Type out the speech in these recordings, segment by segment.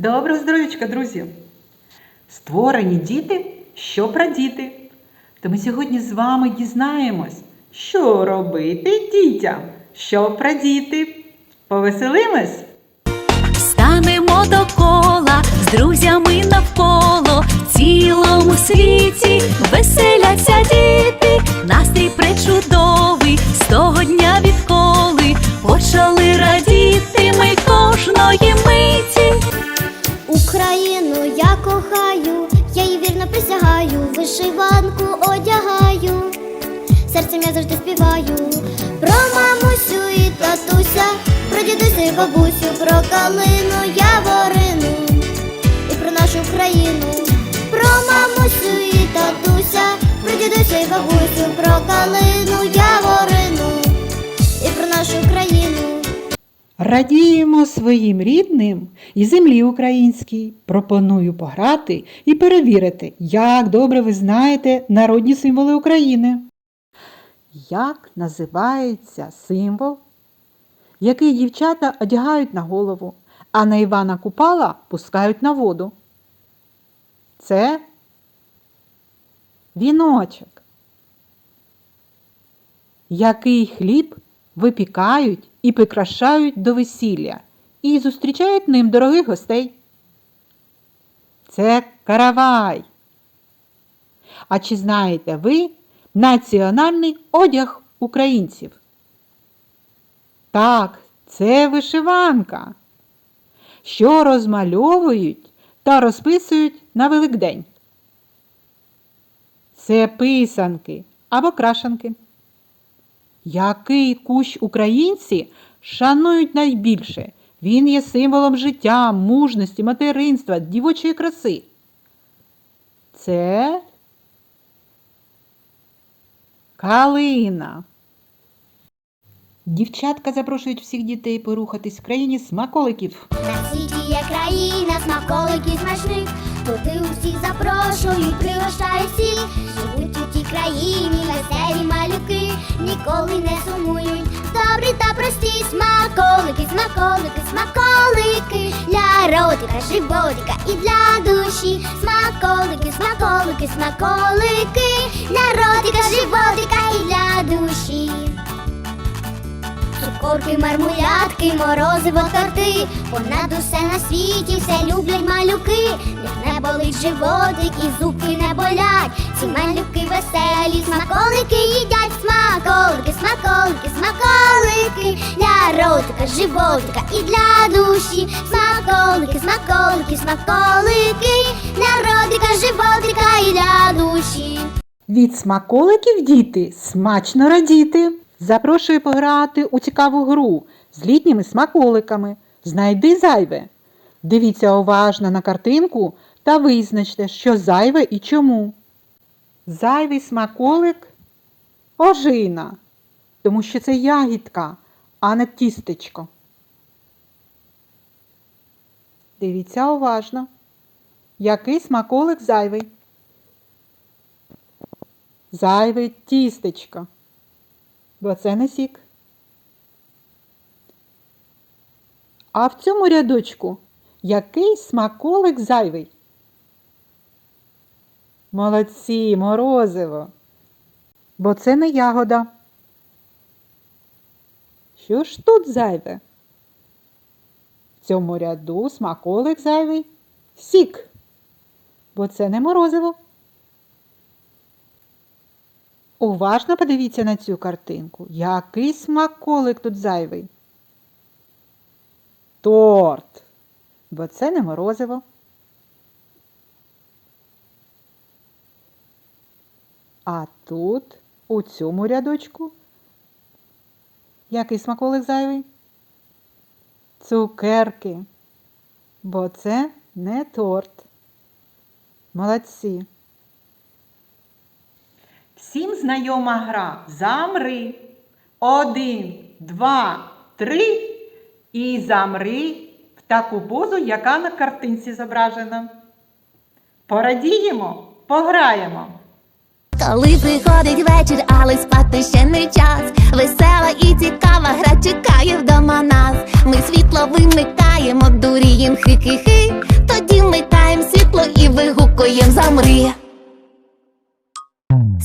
Доброго здоров'ячка, друзі! Створені діти, що прадіти. То ми сьогодні з вами дізнаємось, що робити дітям, що прадіти. Повеселимось? Станемо до кола з друзями навколо в цілому світі я кохаю, я їй вірно присягаю, вишиванку одягаю, серцем я завжди співаю про мамусю і татуся, про дідуся і бабусю, про калину яворину і про нашу країну, про мамусю і татуся, про дідуся і бабусю, про калину яворину і про нашу країну. Радіємо своїм рідним і землі українській. Пропоную пограти і перевірити, як добре ви знаєте народні символи України. Як називається символ, який дівчата одягають на голову, а на Івана Купала пускають на воду? Це віночок. Який хліб випікають і прикрашають до весілля і зустрічають ним дорогих гостей? Це каравай. А чи знаєте ви національний одяг українців? Так, це вишиванка, що розмальовують та розписують на Великдень. Це писанки або крашанки. Який кущ українці шанують найбільше? Він є символом життя, мужності, материнства, дівочої краси. Це калина. Дівчатка запрошують всіх дітей порухатись в країні смаколиків. На світі є країна смаколиків смачних, туди усіх запрошують, пригощають всіх. Живуть у тій країні ніколи не сумують. Добрі та прості смаколики, смаколики, смаколики для ротика, животика і для душі. Смаколики, смаколики, смаколики для ротика, животика і для душі. Цукорки, мармулятки, морозиво торти, понад усе на світі все люблять малюки. Як не болить животик і зубки не болять. Ці малюки веселі, смаколики їдять, смаколики, для ротика, животика і для душі. Смаколики, смаколики, смаколики для ротика, животика і для душі. Від смаколиків діти смачно радіти. Запрошую пограти у цікаву гру з літніми смаколиками. Знайди зайве. Дивіться уважно на картинку та визначте, що зайве і чому. Зайвий смаколик ожина, тому що це ягідка, а не тістечко. Дивіться уважно. Який смаколик зайвий? Зайве тістечко. Бо це не сік. А в цьому рядочку який смаколик зайвий? Молодці, морозиво. Бо це не ягода. Що ж тут зайве? В цьому ряду смаколик зайвий сік. Бо це не морозиво. Уважно подивіться на цю картинку. Який смаколик тут зайвий? Торт. Бо це не морозиво. А тут, у цьому рядочку, який смаколик зайвий? Цукерки. Бо це не торт. Молодці. Всім знайома гра. Замри. Один, два, три. І замри в таку позу, яка на картинці зображена. Порадіємо, пограємо. Коли приходить вечір, але спати ще не час. Весела і цікава гра чекає вдома нас. Ми світло вимикаємо, дурієм хи-хи-хи. Тоді вмикаємо світло і вигукуєм замри.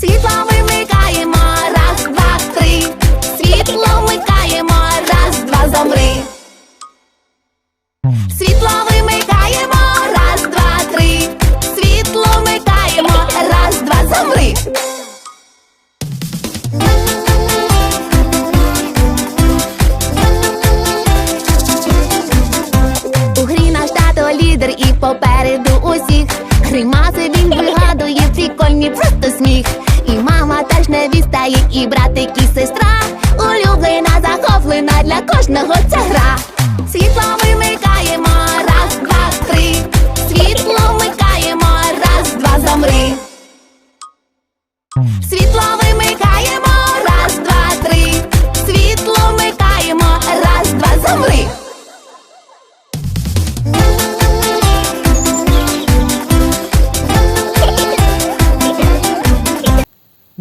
Світло вимикаємо, раз, два, три. Світло вмикаємо, раз, два, замри. Світло усіх. Гримаси він вигадує прикольні просто сміх. І мама теж не відстає, і братик, і сестра. Улюблена, захоплена для кожного ця гра. Світло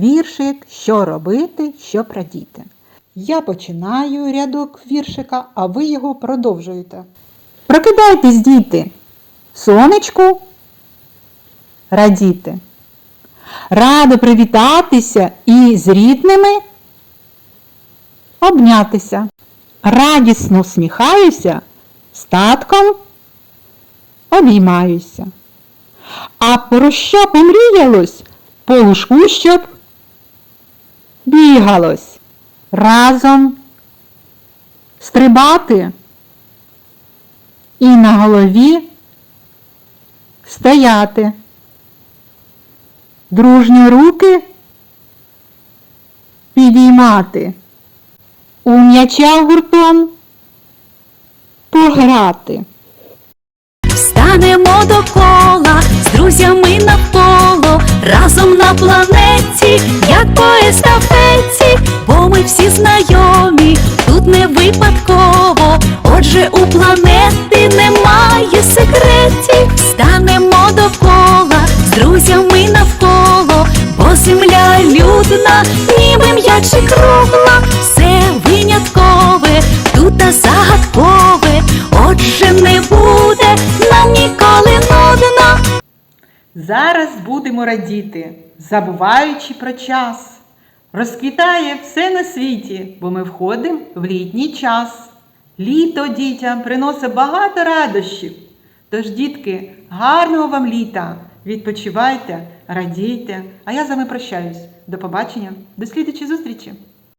Віршик Що робити, що радіти. Я починаю рядок віршика, а ви його продовжуєте. Прокидайтесь, діти. Сонечку. Радіти. Радо привітатися і з рідними обнятися. Радісно всміхаюся, з татком обіймаюся. А про що помріялось? По лужку, щоб бігалось. Разом стрибати і на голові стояти. Дружні руки підіймати. У м'яча гуртом пограти. Станемо до кола з друзями навколо, разом на планеті, всі знайомі, тут не випадково. Отже, у планети немає секретів. Станемо довкола з друзями навколо, бо земля людна, ніби м'яче кругла, все виняткове, тут та загадкове, отже, не буде нам ніколи нудно. Зараз будемо радіти, забуваючи про час. Розквітає все на світі, бо ми входимо в літній час. Літо дітям приносить багато радощів. Тож, дітки, гарного вам літа! Відпочивайте, радійте, а я з вами прощаюсь. До побачення, до слідчої зустрічі!